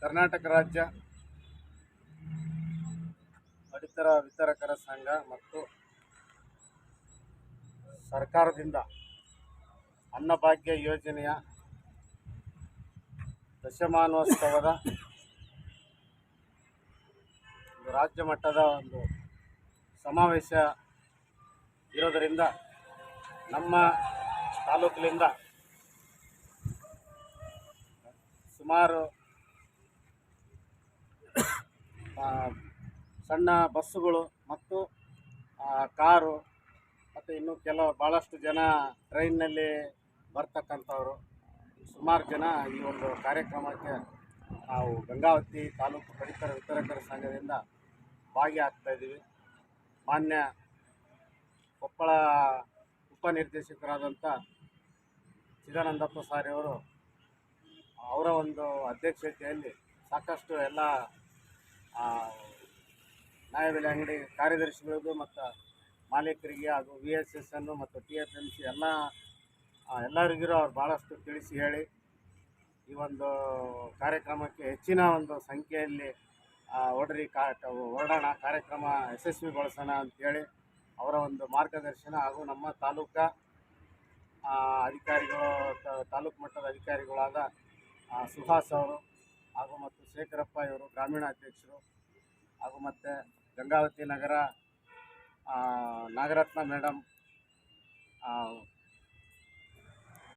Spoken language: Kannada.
ಕರ್ನಾಟಕ ರಾಜ್ಯ ಪಡಿತರ ವಿತರಕರ ಸಂಘ ಮತ್ತು ಸರ್ಕಾರದಿಂದ ಅನ್ನಭಾಗ್ಯ ಯೋಜನೆಯ ದಶಮಾನೋತ್ಸವದ ಒಂದು ರಾಜ್ಯ ಮಟ್ಟದ ಒಂದು ಸಮಾವೇಶ ಇರೋದರಿಂದ ನಮ್ಮ ತಾಲೂಕಿನಿಂದ ಸುಮಾರು ಸಣ್ಣ ಬಸ್ಸುಗಳು ಮತ್ತು ಕಾರು ಮತ್ತು ಇನ್ನೂ ಕೆಲವು ಭಾಳಷ್ಟು ಜನ ಟ್ರೈನ್ನಲ್ಲಿ ಬರ್ತಕ್ಕಂಥವ್ರು. ಸುಮಾರು ಜನ ಈ ಒಂದು ಕಾರ್ಯಕ್ರಮಕ್ಕೆ ನಾವು ಗಂಗಾವತಿ ತಾಲೂಕು ಪಡಿತರ ವಿತರಕರ ಸಂಘದಿಂದ ಭಾಗಿಯಾಗ್ತಾ ಇದ್ದೀವಿ. ಮಾನ್ಯ ಕೊಪ್ಪಳ ಉಪನಿರ್ದೇಶಕರಾದಂಥ ಚಿದಾನಂದಪ್ಪ ಸಾರಿಯವರು ಅವರ ಒಂದು ಅಧ್ಯಕ್ಷತೆಯಲ್ಲಿ ಸಾಕಷ್ಟು ಎಲ್ಲ ನ್ಯಾಯಬೆಲೆ ಅಂಗಡಿ ಕಾರ್ಯದರ್ಶಿಗಳಿಗೂ ಮತ್ತು ಮಾಲೀಕರಿಗೆ ಹಾಗೂ ವಿ ಎಸ್ ಎಸ್ ಅನ್ನು ಮತ್ತು ಟಿ ಎಫ್ ಎಂ ಸಿ ಎಲ್ಲ ಎಲ್ಲರಿಗಿರೋ ಎಲ್ಲರಿಗೂ ಅವ್ರು ಭಾಳಷ್ಟು ತಿಳಿಸಿ ಹೇಳಿ ಈ ಒಂದು ಕಾರ್ಯಕ್ರಮಕ್ಕೆ ಹೆಚ್ಚಿನ ಒಂದು ಸಂಖ್ಯೆಯಲ್ಲಿ ಆ, ಒಡ್ರಿ ಕಾ ಹೊರಡೋಣ ಕಾರ್ಯಕ್ರಮ ಯಶಸ್ವಿಗೊಳಿಸೋಣ ಅಂತೇಳಿ ಅವರ ಒಂದು ಮಾರ್ಗದರ್ಶನ ಹಾಗೂ ನಮ್ಮ ತಾಲೂಕು ಅಧಿಕಾರಿಗಳು ತಾಲೂಕು ಮಟ್ಟದ ಅಧಿಕಾರಿಗಳಾದ ಸುಹಾಸ್ ಅವರು ಹಾಗೂ ಮತ್ತು ಶೇಖರಪ್ಪ ಇವರು ಗ್ರಾಮೀಣ ಅಧ್ಯಕ್ಷರು ಹಾಗೂ ಮತ್ತು ಗಂಗಾವತಿ ನಗರ ನಾಗರತ್ನ ಮೇಡಮ್